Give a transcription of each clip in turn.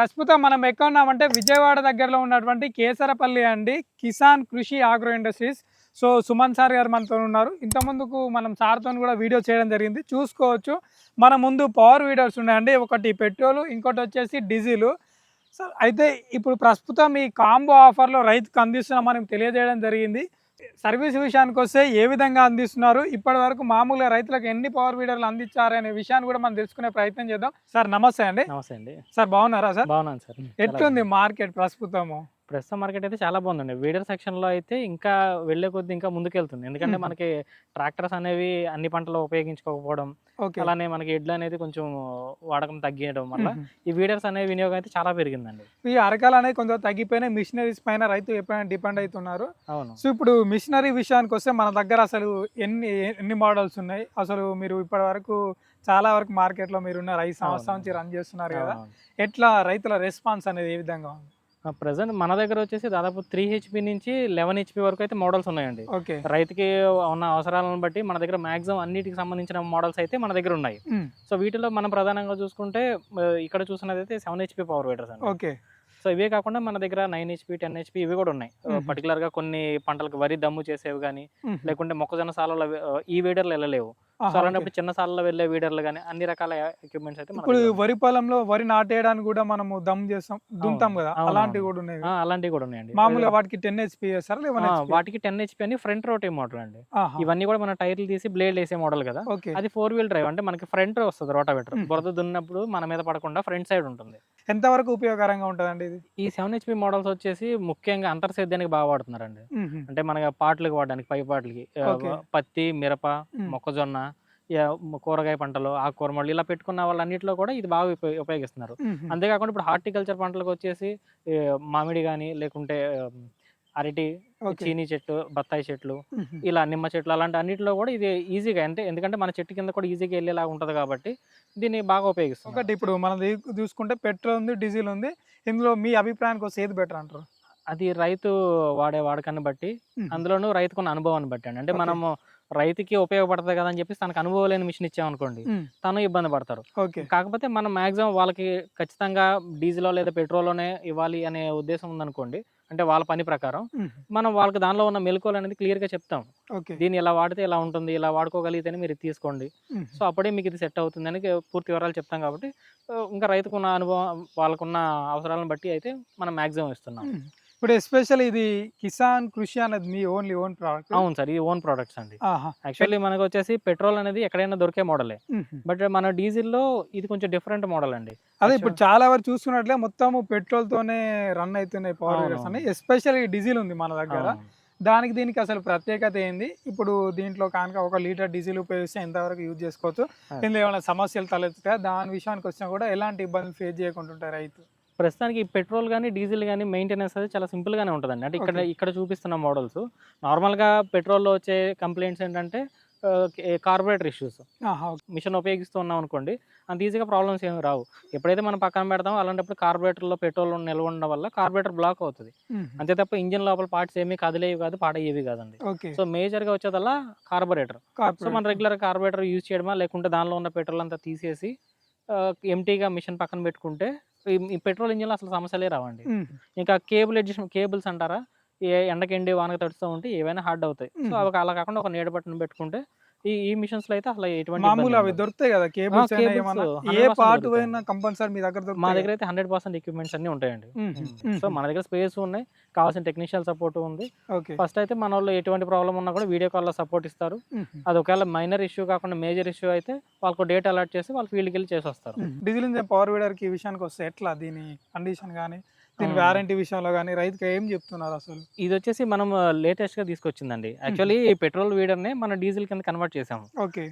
ప్రస్తుతం మనం ఎక్కడ ఉన్నామంటే విజయవాడ దగ్గరలో ఉన్నటువంటి కేసరపల్లి అండి Kisan Krishi agro industries. So Suman sir గారు మనతో ఉన్నారు. ఇంత ముందుకు మనం సార్తో కూడా వీడియో చేయడం జరిగింది. చూసుకోవచ్చు. మన ముందు పవర్ వీడర్స్ ఉన్నాయండి. ఒకటి పెట్రోల్ ఇంకోటి వచ్చేసి డీజిల్. సో అయితే ఇప్పుడు ప్రస్తుతం ఈ కాంబో ఆఫర్లో రైతుకు అందిస్తున్నామని తెలియజేయడం జరిగింది. సర్వీస్ విషయానికి వస్తే ఏ విధంగా అందిస్తున్నారు? ఇప్పటి వరకు మామూలుగా రైతులకు ఎన్ని పవర్ వీడర్లు అందించారు అనే విషయాన్ని కూడా మనం తెలుసుకునే ప్రయత్నం చేద్దాం. సార్ నమస్తే అండి. నమస్తే అండి. సార్ బాగున్నారా సార్? బాగున్నాను సార్. ఎట్లుంది మార్కెట్ ప్రస్తుతము. ప్రస్తుతం మార్కెట్ అయితే చాలా బాగుందండి. వీడర్ సెక్షన్లో అయితే ఇంకా వెళ్ళే కొద్ది ఇంకా ముందుకెళ్తుంది. ఎందుకంటే. మనకి ట్రాక్టర్స్ అనేవి అన్ని పంటలు ఉపయోగించుకోకపోవడం అలానే మనకి ఎడ్లు అనేది కొంచెం వాడకం తగ్గడం వల్ల ఈ వీడర్స్ అనే వినియోగం అయితే చాలా పెరిగిందండి. ఈ అరకాలు అనేది కొంచెం తగ్గిపోయినాయి మిషనరీస్ పైన రైతు ఎప్పుడైనా డిపెండ్ అవుతున్నారు అవును. సో ఇప్పుడు మిషనరీ విషయానికి వస్తే మన దగ్గర అసలు ఎన్ని ఎన్ని మోడల్స్ ఉన్నాయి? అసలు మీరు ఇప్పటి వరకు చాలా వరకు మార్కెట్లో మీరు ఉన్నారు ఐదు సంవత్సరాల నుంచి రన్ చేస్తున్నారు కదా. ఎట్లా రైతుల రెస్పాన్స్ అనేది ఏ విధంగా ఉంది? ప్రజెంట్ మన దగ్గర వచ్చేసి దాదాపు త్రీ హెచ్పి నుంచి లెవెన్ హెచ్పి వరకు అయితే మోడల్స్ ఉన్నాయండి. ఓకే. రైతుకి ఉన్న అవసరాలను బట్టి మన దగ్గర మాక్సిమం అన్నిటికి సంబంధించిన మోడల్స్ అయితే మన దగ్గర ఉన్నాయి. సో వీటిలో మనం ప్రధానంగా చూసుకుంటే ఇక్కడ చూసినదైతే సెవెన్ హెచ్పి పవర్ వీడర్స్ అండి. ఓకే. సో ఇవే కాకుండా మన దగ్గర నైన్ హెచ్పి టెన్ హెచ్పి ఇవి కూడా ఉన్నాయి. పర్టికులర్గా కొన్ని పంటలకు వరి దమ్ము చేసేవి కానీ లేకుంటే మొక్కజొన్న సాలలో ఈ వీడర్లు వెళ్ళలేవు. సో అలాంటప్పుడు చిన్న సాలలో వెళ్ళే వీడర్లు కానీ అన్ని రకాల ఎక్విప్మెంట్స్ అయితే ఇప్పుడు. వరి పొలంలో వరి నాటేయడానికి కూడా మనము దమ్ చేస్తాం దుంతాం కదా అలాంటివి. కూడా ఉన్నాయి అలాంటివి కూడా ఉన్నాయండి. మామూలుగా వాటికి టెన్ హెచ్పి చేస్తారా వాటికి టెన్ హెచ్పి అని ఫ్రంట్ రోటే మోడల్ అండి. ఇవన్నీ కూడా మన టైర్లు తీసి బ్లేడ్ వేసే మోడల్ కదా. ఓకే. అది ఫోర్ వీల్ డ్రైవ్ అంటే మనకి ఫ్రంట్ వస్తుంది రోటావేటర్. బురద దున్నప్పుడు మన మీద పడకుండా ఫ్రంట్ సైడ్ ఉంటుంది. ఎంత వరకు ఉపయోగకరంగా ఉంటుందండి ఇది? ఈ సెవెన్ హెచ్పి మోడల్స్ వచ్చేసి ముఖ్యంగా అంతర్సేద్యానికి బాగా వాడుతున్నారండి. అంటే మనకి పాటలకు వాడడానికి పై పాటలకి ఆ, Okay. పత్తి మిరప మ్మ్. మొక్కజొన్న యా, మ- కూరగాయ పంటలు ఆకుకూర మొక్కలు ఇలా పెట్టుకున్న వాళ్ళన్నింటిలో కూడా ఇది బాగా ఉపయో- ఉపయోగిస్తున్నారు. అంతేకాకుండా ఇప్పుడు హార్టికల్చర్ పంటలకు వచ్చేసి ఏ, మామిడి కానీ లేకుంటే ఆ, అరటి చీనీ చెట్లు బత్తాయి చెట్లు ఇలా నిమ్మ చెట్లు అలాంటి అన్నిటిలో కూడా ఇది ఈజీగా అంటే ఎందుకంటే మన చెట్టు కింద కూడా ఈజీగా వెళ్ళేలాగా ఉంటుంది కాబట్టి దీన్ని బాగా ఉపయోగిస్తుంది ఒకటి ఇప్పుడు మనం చూసుకుంటే పెట్రోల్ ఉంది డీజిల్ ఉంది ఇందులో మీ అభిప్రాయానికి వస్తే ఏది బెటర్ అంటారు? అది రైతు వాడే వాడకాన్ని బట్టి అందులోనూ రైతుకున్న అనుభవాన్ని బట్టి అండి. అంటే. మనము రైతుకి ఉపయోగపడుతుంది కదా అని చెప్పి తనకు అనుభవం లేని మిషన్ ఇచ్చామనుకోండి. తను ఇబ్బంది పడతారు ఓకే. కాకపోతే మనం మాక్సిమం వాళ్ళకి ఖచ్చితంగా డీజిల్ లేదా పెట్రోల్లోనే ఇవ్వాలి అనే ఉద్దేశం ఉందనుకోండి అంటే వాళ్ళ పని ప్రకారం మనం వాళ్ళకి దానిలో ఉన్న మెలకువలు అనేది క్లియర్గా చెప్తాం. ఓకే. దీన్ని ఇలా వాడితే ఇలా ఉంటుంది ఇలా వాడుకోగలిగితేనే మీరు తీసుకోండి. సో అప్పుడే మీకు ఇది సెట్ అవుతుంది అని పూర్తి వివరాలు చెప్తాం కాబట్టి ఇంకా రైతుకున్న అనుభవం వాళ్ళకున్న అవసరాలను బట్టి అయితే మనం మాక్సిమం ఇస్తున్నాం. ఇప్పుడు ఎస్పెషల్ ఇది కిసాన్ కృషి అనేది మీ ఓన్లీ ఓన్ ప్రోడక్ట్? అవును సార్ ఇది ఓన్ ప్రోడక్ట్స్ అండి. యాక్చువల్లీ మనకు వచ్చేసి పెట్రోల్ అనేది ఎక్కడైనా దొరికే మోడలే. బట్ మన డీజిల్లో ఇది కొంచెం డిఫరెంట్ మోడల్ అండి. అదే ఇప్పుడు చాలా వరకు చూసుకున్నట్లే మొత్తం పెట్రోల్ తోనే రన్ అవుతున్నాయి పవర్ వీలర్స్ అని. ఎస్పెషల్ డీజిల్ ఉంది మన దగ్గర. దానికి దీనికి అసలు ప్రత్యేకత ఏంది? ఇప్పుడు దీంట్లో కనుక ఒక లీటర్ డీజిల్ ఉపయోగిస్తే ఎంతవరకు యూజ్ చేసుకోవచ్చు. ఇందులో ఏమైనా సమస్యలు తలెత్తుతాయి? దాని విషయానికి వచ్చినా కూడా ఎలాంటి ఇబ్బందులు ఫేస్ చేయకుండా రైతు? ప్రస్తుతానికి పెట్రోల్ కానీ డీజిల్ కానీ మెయింటెనెన్స్ అది చాలా సింపుల్ గానే ఉంటుందండి అంటే ఇక్కడ. ఇక్కడ చూపిస్తున్న మోడల్స్ నార్మల్గా పెట్రోల్లో వచ్చే కంప్లైంట్స్ ఏంటంటే కార్బొరేటర్ ఇష్యూస్. మిషన్ ఉపయోగిస్తూ ఉన్నాం అనుకోండి అంత ఈజీగా ప్రాబ్లమ్స్ ఏమి రావు ఎప్పుడైతే మనం పక్కన పెడతామో అలాంటప్పుడు కార్బొరేటర్లో పెట్రోల్ నిల్వ ఉండడం వల్ల కార్బొరేటర్ బ్లాక్ అవుతుంది. అంతే తప్ప ఇంజిన్ లోపల పార్ట్స్ ఏమీ కదిలేవి కాదు పాడయ్యేవి కాదండి సో మేజర్గా వచ్చేదల్లా కార్బొరేటర్ సో. మన రెగ్యులర్ కార్బొరేటర్ యూజ్ చేయడమా లేకుంటే దానిలో ఉన్న పెట్రోల్ అంతా తీసేసి ఎంటీగా మిషన్ పక్కన పెట్టుకుంటే ఈ- పెట్రోల్ ఇంజిన్లో అసలు సమస్యలే రావండి. ఇంకా కేబుల్ అడ్జస్ట్ కేబుల్స్ అంటారా ఏ ఎండకి ఎండి వానకి తడుస్తూ ఉంటే ఏవైనా హార్డ్ అవుతాయి సో. అవి అలా కాకుండా ఒక నీడ బట్టను పెట్టుకుంటే ఈ ఈ మిషన్స్లో అయితే అసలు ఎటువంటి మామూలు అవి. దొరుకుతాయి కదా కేబుల్స్ ఏ 100% పార్ట్. పోయినా కంపల్సరీ మీ దగ్గర మా దగ్గర అయితే హండ్రెడ్ పర్సెంట్ ఎక్విప్మెంట్స్ అన్ని ఉంటాయండి. సో. మన దగ్గర స్పేస్ ఉన్నాయి కావాల్సిన టెక్నీషియల్ సపోర్ట్ ఉంది ఓకే ఫస్ట్ అయితే మన వాళ్ళు ఎటువంటి ప్రాబ్లం ఉన్నా కూడా వీడియో కాల్లో సపోర్ట్ ఇస్తారు. అది ఒకవేళ మైనర్ ఇష్యూ కాకుండా మేజర్ ఇష్యూ అయితే వాళ్ళకు డేట్ అలర్ట్ చేసి వాళ్ళు ఫీల్డ్కి వెళ్ళి చేసి వస్తారు డీజిల్ ఇంజన్ పవర్ వీడర్కి విషయానికి వస్తే ఎట్లా దీని కండిషన్ కానీ దీని. వారంటీ విషయంలో కానీ రైతుకి ఏం చెప్తున్నారు అసలు? ఇది వచ్చేసి మనం లేటెస్ట్గా తీసుకొచ్చిందండి. యాక్చువల్లీ పెట్రోల్ వీడర్నే మన డీజిల్ కింద కన్వర్ట్ చేసాము ఓకే.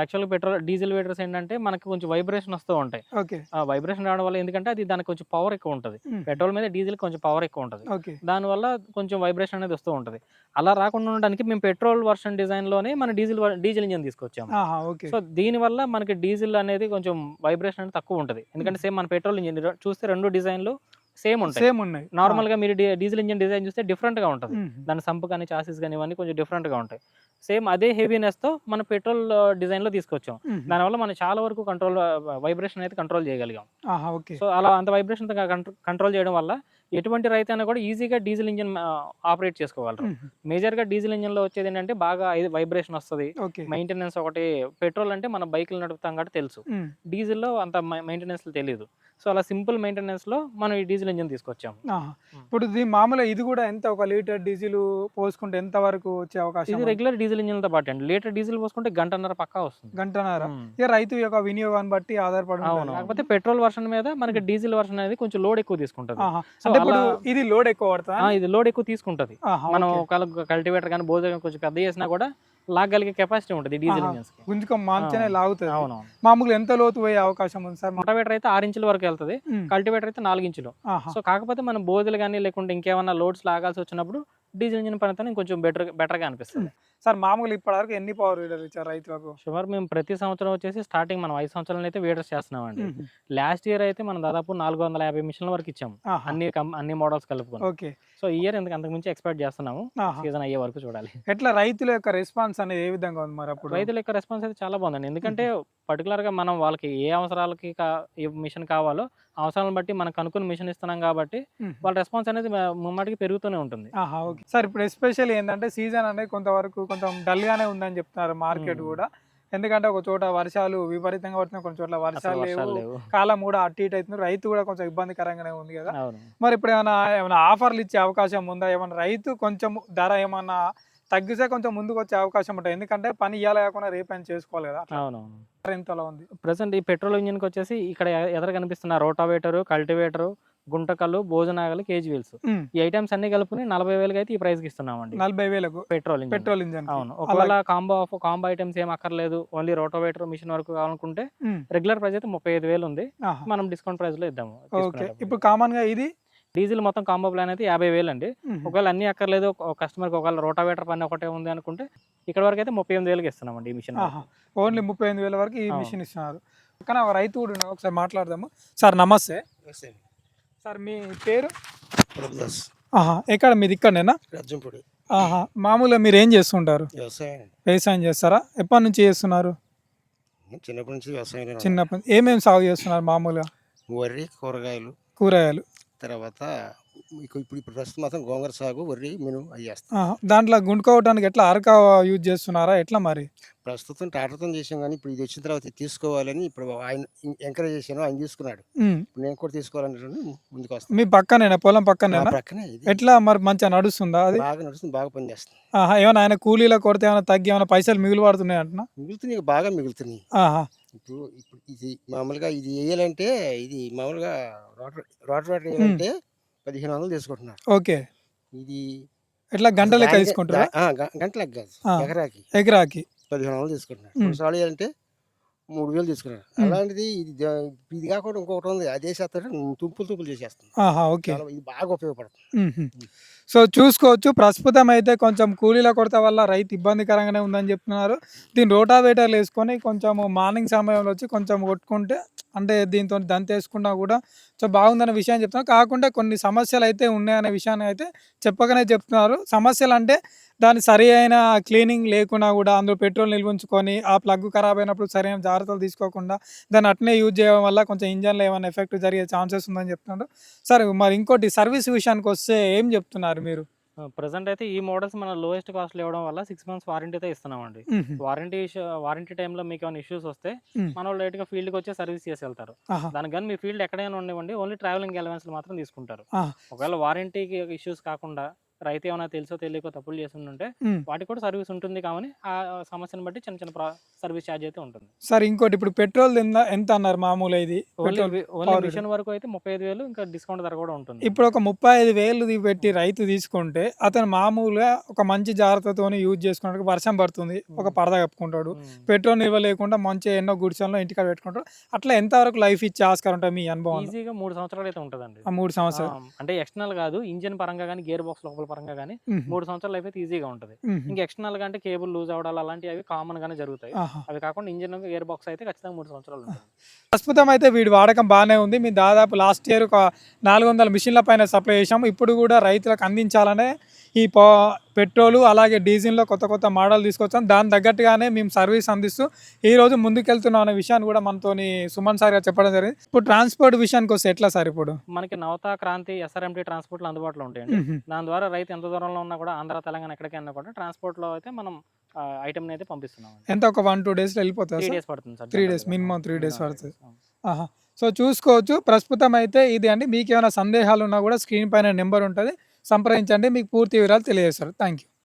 యాక్చువల్గా పెట్రోల్ డీజిల్ వీడర్స్ ఏంటంటే మనకి కొంచెం వైబ్రేషన్ వస్తూ ఉంటాయి. ఓకే. ఆ వైబ్రేషన్ రావడం వల్ల ఎందుకంటే అది దానికి కొంచెం పవర్ ఎక్కువ ఉంటుంది. పెట్రోల్ మీద డీజిల్ కొంచెం పవర్ ఎక్కువ ఉంటుంది. ఓకే. దానివల్ల కొంచెం వైబ్రేషన్ అనేది వస్తూ ఉంటుంది. అలా రాకుండా ఉండడానికి మేము పెట్రోల్ వర్షన్ డిజైన్లోనే మన డీజిల్ డీజిల్ ఇంజన్ తీసుకొచ్చాము. సో దీనివల్ల మనకి డీజిల్ అనేది కొంచెం వైబ్రేషన్ అనేది తక్కువ ఉంటుంది. ఎందుకంటే సేమ్ మన పెట్రోల్ ఇంజిన్ చూస్తే రెండు డిజైన్లు సేమ్ ఉంటాయి. సేమ్ ఉన్నాయి. నార్మల్గా మీరు డీజిల్ ఇంజిన్ డిజైన్ చూస్తే డిఫరెంట్గా ఉంటుంది. దాని సంపు కానీ చాసెస్ కానీ ఇవన్నీ కొంచెం డిఫరెంట్గా ఉంటాయి. సేమ్ అదే హెవీనెస్తో మన పెట్రోల్ డిజైన్లో తీసుకొచ్చాం. దానివల్ల మనం చాలా వరకు కంట్రోల్ వైబ్రేషన్ అయితే కంట్రోల్ చేయగలిగాం. సో అలా అంత వైబ్రేషన్ కంట్రోల్ చేయడం వల్ల ఎటువంటి రైతు అయినా కూడా ఈజీగా డీజిల్ ఇంజిన్ ఆపరేట్ చేసుకోగలరు. మేజర్గా డీజిల్ ఇంజిన్లో వచ్చేది ఏంటంటే బాగా వైబ్రేషన్ వస్తుంది. మెయింటెనెన్స్ ఒకటి పెట్రోల్ అంటే మన బైక్లు నడుపుతాం కాబట్టి తెలుసు. డీజిల్లో అంత మెయింటెనెన్స్ తెలియదు సో అలా సింపుల్ మెయింటెనెన్స్లో మనం ఈ డీజిల్ ఇంజిన్ తీసుకొచ్చాము. ఇప్పుడు మామూలుగా ఇది కూడా ఎంత ఒక లీటర్ డీజిల్ పోసుకుంటే ఎంత వరకు వచ్చే అవకాశం ఇది? రెగ్యులర్ డీజిల్ ఇంజిన్తో పాటు అండి. లీటర్ డీజిల్ పోసుకుంటే గంటన్నర పక్కా వస్తుంది. గంటన్నర. ఇక రైతు యొక్క వినియోగాన్ని బట్టి ఆధారపడి. కాకపోతే పెట్రోల్ వర్షన్ మీద మనకి డీజిల్ వర్షన్ అనేది కొంచెం లోడ్ ఎక్కువ తీసుకుంటది. ఇప్పుడు ఇది లోడ్ ఎక్కువ పడుతుందా ఇది లోడ్ ఎక్కువ తీసుకుంటది మనం. ఒకవేళ కల్టివేటర్ కానీ బోధ కొంచెం పెద్ద చేసినా కూడా లాగలిగే కెపాసిటీ ఉంటుంది డీజిల్. ఇంజిన్స్ గుంజుకం మాంచనే. లాగుతుంది అవును మామూలుగా ఎంత లోతు పోయే అవకాశం ఉంది సార్ మోటావేటర్ అయితే ఆరు ఇంచుల వరకు వెళ్తుంది. కల్టివేటర్ అయితే నాలుగు ఇంచులు. సో కాకపోతే మనం బోధలు కానీ లేకుంటే ఇంకేమన్నా లోడ్స్ లాగాల్సి వచ్చినప్పుడు డీజిల్ ఇంజిన్ పనితో కొంచెం బెటర్ బెటర్గా అనిపిస్తుంది సార్ మామూలుగా ఇప్పటివరకు ఎన్ని పవర్ వీలర్ ఇచ్చారు రైతులకు? సుమారు మేము ప్రతి సంవత్సరం వచ్చేసి స్టార్టింగ్ మనం ఐదు సంవత్సరాలు అయితే వేడర్స్ చేస్తున్నామండి. లాస్ట్ ఇయర్ అయితే మనం దాదాపు నాలుగు వందల యాభై మిషన్ల వరకు ఇచ్చాము. అన్ని అన్ని మోడల్స్ కలుపుకొని. ఓకే. సో ఈ ఇయర్ ఎందుకు అంతకు మించి ఎక్స్పెక్ట్ చేస్తున్నాము. సీజన్ అయ్యే వరకు చూడాలి. ఎట్లా రైతుల యొక్క రెస్పాన్స్ అనేది ఏ విధంగా ఉంది మరి అప్పుడు? రైతుల యొక్క రెస్పాన్స్ అయితే చాలా బాగుందండి. ఎందుకంటే పర్టికులర్గా మనం వాళ్ళకి ఏ అవసరాలకి మిషన్ కావాలో అవసరాలను బట్టి మనం కనుక్కుని మిషన్ ఇస్తున్నాం కాబట్టి. వాళ్ళ రెస్పాన్స్ అనేది ముమ్మాటికి పెరుగుతూనే ఉంటుంది. సార్ ఇప్పుడు ఎస్పెషల్లీ ఏంటంటే సీజన్ అనేది కొంతవరకు కొంచెం డల్ గానే ఉందని చెప్తున్నారు మార్కెట్. కూడా. ఎందుకంటే ఒక చోట వర్షాలు విపరీతంగా పడుతున్నాయి కొన్ని చోట్ల వర్షాలు లేవు. కాలం కూడా అటు ఇటు అవుతుంది. రైతు కూడా కొంచెం ఇబ్బందికరంగానే ఉంది కదా. మరి ఇప్పుడు ఏమైనా ఏమైనా ఆఫర్లు ఇచ్చే అవకాశం ఉందా? ఏమైనా రైతు కొంచెం ధర ఏమన్నా తగ్గితే కొంచెం ముందుకు వచ్చే అవకాశం ఉంటుంది ఎందుకంటే పని ఇయ్యాలి కాకుండా రేపు అని చేసుకోవాలి కదా? అవునవును. ఎంతలో ఉంది. ప్రజెంట్ ఈ పెట్రోల్ ఇంజిన్కి వచ్చేసి ఇక్కడ ఎదురు కనిపిస్తున్న రోటావేటర్ కల్టివేటర్ గుంటకల్లు భోజనాగలు కేజీ వీల్స్. ఈ ఐటమ్స్ అన్ని కలుపుని నలభై వేలకి అయితే ఈ ప్రైస్కి ఇస్తున్నామండి. నలభై వేలకు పెట్రోల్ ఇంజిన్. పెట్రోల్ ఇంజన్ అవును. ఒకవేళ కాంబో ఆఫ్ కాంబో ఐటమ్స్ ఏం అక్కర్లేదు ఓన్లీ రోటోవేటర్ మిషన్ వరకు కావాలనుకుంటే రెగ్యులర్ ప్రైస్ అయితే ముప్పై ఐదు వేలు ఉంది. మనం డిస్కౌంట్ ప్రైస్లో ఇద్దాము ఓకే. ఇప్పుడు కామన్గా ఇది డీజిల్ మొత్తం కాంబో ప్లాన్ అయితే యాభై వేలు అండి. ఒకవేళ అన్ని అక్కర్లేదు కస్టమర్కి ఒకవేళ రోటావేటర్ పని ఒకటే ఉంది అనుకుంటే ఇక్కడ వరకు అయితే ముప్పై ఎనిమిది వేలకి ఇస్తున్నామండి ఈ మిషన్ ఆహా. ఓన్లీ ముప్పై ఎనిమిది వేల వరకు ఈ. మిషన్ ఇస్తున్నారు. కానీ ఒక రైతు కూడా. ఒకసారి మాట్లాడదాము. సార్ నమస్తే. సార్ మీ పేరు? ఎక్కడ? మీది ఇక్కడనేనా? ఆహా. మామూలుగా మీరు ఏం చేస్తుంటారు? వ్యవసాయం వ్యవసాయం చేస్తారా? ఎప్పటి నుంచి చేస్తున్నారు? చిన్నప్పటి నుంచి వ్యవసాయం చిన్నప్పటి ఏమేమి సాగు చేస్తున్నారు మామూలుగా? వరి కూరగాయలు. కూరగాయలు. తర్వాత మీకు ఇప్పుడు ఇప్పుడు ప్రస్తుతం మాత్రం గోంగూర సాగు వరి చేస్తాం. ఆహా. దాంట్లో గుండుకోవడానికి ఎట్లా అరక యూజ్ చేస్తున్నారా? ఎట్లా మరి? ప్రస్తుతం ట్రాక్టర్తో చేసాం కానీ ఇప్పుడు ఇది వచ్చిన తర్వాత తీసుకోవాలని ఇప్పుడు ఆయన ఎంకరేజ్ చేశాను ఆయన తీసుకున్నాడు. ఇప్పుడు నేను కూడా తీసుకోవాలని ముందుకు వస్తాను. మీ పక్కనేనా? పొలం ప్రక్కనే ఇది. ఎట్లా మరి మంచిగా నడుస్తుందా అది? బాగా నడుస్తుంది బాగా పనిచేస్తుంది ఏమైనా ఆయన కూలీలో కొడితే ఏమైనా తగ్గి ఏమైనా పైసలు మిగులు పడుతున్నాయి అంటున్నా మిగులుతున్నాయి బాగా మిగులుతున్నాయి. ఇప్పుడు ఇప్పుడు ఇది మామూలుగా ఇది వేయాలంటే ఇది మామూలుగా రోటర్ రోటర్ వాటర్ వేయాలంటే పదిహేను వందలు తీసుకుంటున్నారు. ఓకే. ఇది ఎట్లా గంటలు లెక్క దానికి- తీసుకుంటారా? గంటలకు కాదు. ఎకరాకి. ఎకరాకి. పదిహేను వందలు తీసుకుంటున్నారు. ఉమ్. రెండు సార్లు అంటే మూడు వేలు తీసుకున్నారు ఉమ్. అలాంటిది ఇది ఇది కాకుండా ఇంకొకటి ఉంది. అదే చేస్తాడు. తుంపులు తుంపులు చేసేస్తుంది ఆహా ఓకే. చాలా ఇది బాగా ఉపయోగపడుతుంది. మ్మ్. సో చూసుకోవచ్చు. ప్రస్తుతం అయితే కొంచెం కూలీల కొరత వల్ల రైతు ఇబ్బందికరంగానే ఉందని చెప్తున్నారు. దీని రోటావేటర్లు వేసుకొని కొంచెం మార్నింగ్ సమయంలో వచ్చి కొంచెం కొట్టుకుంటే అంటే దీంతో దంత వేసుకున్నా కూడా సో బాగుందనే విషయం చెప్తున్నారు కాకుండా కొన్ని సమస్యలు అయితే ఉన్నాయనే విషయాన్ని అయితే చెప్పకనే చెప్తున్నారు. సమస్యలు అంటే దాని సరి అయిన క్లీనింగ్ లేకుండా కూడా అందులో పెట్రోల్ నిల్వ ఉంచుకొని ఆ ప్లగ్ ఖరాబ్ అయినప్పుడు సరైన జాగ్రత్తలు తీసుకోకుండా దాన్ని అట్నే యూజ్ చేయడం వల్ల కొంచెం ఇంజన్లో ఏమైనా ఎఫెక్ట్ జరిగే ఛాన్సెస్ ఉందని చెప్తున్నారు. సరే మరి ఇంకోటి సర్వీస్ విషయానికి వస్తే ఏం చెప్తున్నారు మీరు? ప్రజెంట్ అయితే ఈ మోడల్స్ మన లోయెస్ట్ కాస్ట్ ఇవ్వడం వల్ల సిక్స్ మంత్స్ వారంటీ అయితే ఇస్తున్నామండి. వారంటీ వారంటీ టైంలో మీకు ఏమైనా ఇష్యూస్ వస్తే. మన వాళ్ళు లేట్గా ఫీల్డ్కి వచ్చి సర్వీస్ చేసి వెళ్తారు. దానికి కానీ మీ ఫీల్డ్ ఎక్కడైనా ఉండేవండి ఓన్లీ ట్రావెలింగ్ అలవెన్స్ మాత్రం తీసుకుంటారు. ఒకవేళ వారంటీకి ఇష్యూస్ కాకుండా రైతు ఏమైనా తెలుసో తెలియకో తప్పులు చేస్తుంటే. వాటికి కూడా సర్వీస్ ఉంటుంది కానీ ఆ సమస్యను బట్టి చిన్న చిన్న సర్వీస్ ఛార్జ్ అయితే ఉంటుంది. సరే ఇంకోటి ఇప్పుడు పెట్రోల్ ఎంత ఎంత అన్నారు మామూలు ఇది? మిషన్ వరకు అయితే ముప్పై ఐదు వేలు ఇంకా డిస్కౌంట్ ధర కూడా ఉంటుంది. ఇప్పుడు ఒక ముప్పై ఐదు వేలు పెట్టి రైతు తీసుకుంటే అతను మామూలుగా ఒక మంచి జాగ్రత్తతో యూజ్ చేసుకున్నాడు వర్షం పడుతుంది ఒక పరద కప్పుకుంటాడు. పెట్రోల్ నిల్వ లేకుండా మంచిగా ఎన్నో గుడిసెల్లో ఇంటికాడ పెట్టుకుంటాడు. అట్లా ఎంతవరకు లైఫ్ ఇచ్చే ఆస్కారం ఉంటుంది మీ అనుభవం? ఈజీగా మూడు సంవత్సరాలు అయితే ఉంటుందండి. ఆ మూడు సంవత్సరాలు. అంటే ఎక్స్టర్నల్ కాదు ఇంజిన్ పరంగా కానీ గేర్ బాక్స్ లోపల పరంగా కానీ. మూడు సంవత్సరాలు అయితే ఈజీగా ఉంటుంది. ఇంకా ఎక్స్టర్నల్గా అంటే కేబుల్ లూజ్ అవడాలు అలాంటివి అవి కామన్ గానే జరుగుతాయి. అవి కాకుండా ఇంజిన్ గేర్ బాక్స్ అయితే ఖచ్చితంగా మూడు సంవత్సరాలు ఉంటుంది ప్రస్తుతం అయితే వీడి వాడకం బాగానే ఉంది మేము దాదాపు లాస్ట్ ఇయర్ ఒక నాలుగు వందల మిషన్ల పైన సప్లై చేసాము ఇప్పుడు కూడా రైతులకు అందించాలనే ఈ పా పెట్రోలు అలాగే డీజిల్లో కొత్త కొత్త మోడల్ తీసుకొచ్చాం. దాని తగ్గట్టుగానే మేము సర్వీస్ అందిస్తూ ఈ రోజు ముందుకెళ్తున్నాం అనే విషయాన్ని కూడా మనతోని సుమన్ సార్ గారు చెప్పడం జరిగింది. ఇప్పుడు ట్రాన్స్పోర్ట్ విషయానికి వస్తే ఎట్లా సార్ ఇప్పుడు? మనకి నవత క్రాంతి ఎస్ఆర్ఎంటీ ట్రాన్స్పోర్ట్లు అందుబాటులో ఉంటాయండి. దాని ద్వారా రైతు ఎంత దూరంలో ఉన్నా కూడా ఆంధ్ర తెలంగాణ ఎక్కడికైనా కూడా ట్రాన్స్పోర్ట్లో అయితే మనం ఐటమ్ని అయితే పంపిస్తున్నాం ఎంత? ఒక వన్ టూ డేస్లో వెళ్ళిపోతుంది త్రీ డేస్ పడుతుంది sir. Three days minimum three days పడుతుంది. ఆహా. సో చూసుకోవచ్చు ప్రస్తుతం అయితే ఇది అండి. మీకు ఏమైనా సందేహాలు ఉన్నా కూడా స్క్రీన్ పైన నెంబర్ ఉంటుంది. సంప్రదించండి. మీకు పూర్తి వివరాలు తెలియజేస్తారు. Thank you